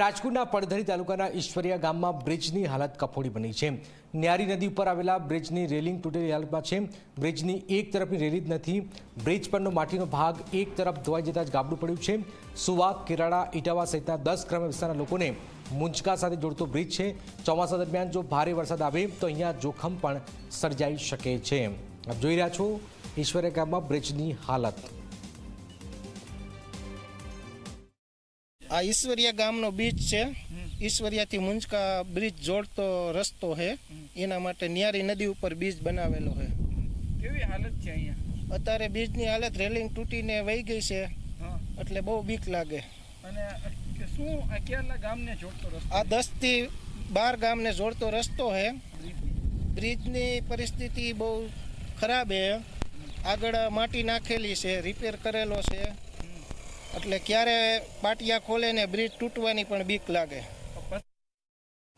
રાજકોટના પડધરી તાલુકાના ઈશ્વરિયા ગામમાં બ્રિજની હાલત કફોડી બની છે. ન્યારી નદી ઉપર આવેલા બ્રિજની રેલિંગ તૂટેલી હાલતમાં છે. બ્રિજની એક તરફની રેલી જ નથી. બ્રિજ પરનો માટીનો ભાગ એક તરફ ધોવાઈ જતા જ ગાબડું પડ્યું છે. સુવા કેરાળા ઇટાવા સહિતના દસ ગ્રામ્ય વિસ્તારના લોકોને મુંજકા સાથે જોડતો બ્રિજ છે. ચોમાસા દરમિયાન જો ભારે વરસાદ આવે તો અહીંયા જોખમ પણ સર્જાઈ શકે છે. આપ જોઈ રહ્યા છો ઈશ્વરિયા ગામમાં બ્રિજની હાલત. આ ઈશ્વરિયા ગામનો બીચ છે. ઈશ્વરિયાથી મુંજકા બ્રિજ જોડતો રસ્તો છે એના માટે ન્યારી નદી ઉપર બીજ બનાવેલો છે કેવી હાલત છે અહીંયા? અત્યારે બીજની હાલત રેલિંગ તૂટીને વહી ગઈ છે. એટલે બહુ બીક લાગે. અને શું કેટલા ગામને જોડતો રસ્તો આ દસથી બાર ગામને જોડતો રસ્તો છે બ્રિજની પરિસ્થિતિ બહુ ખરાબ છે આગળ માટી નાખેલી છે રિપેર કરેલો છે. એટલે ક્યારે પાટિયા ખોલે ને બ્રિજ તૂટવાની પણ બીક લાગે.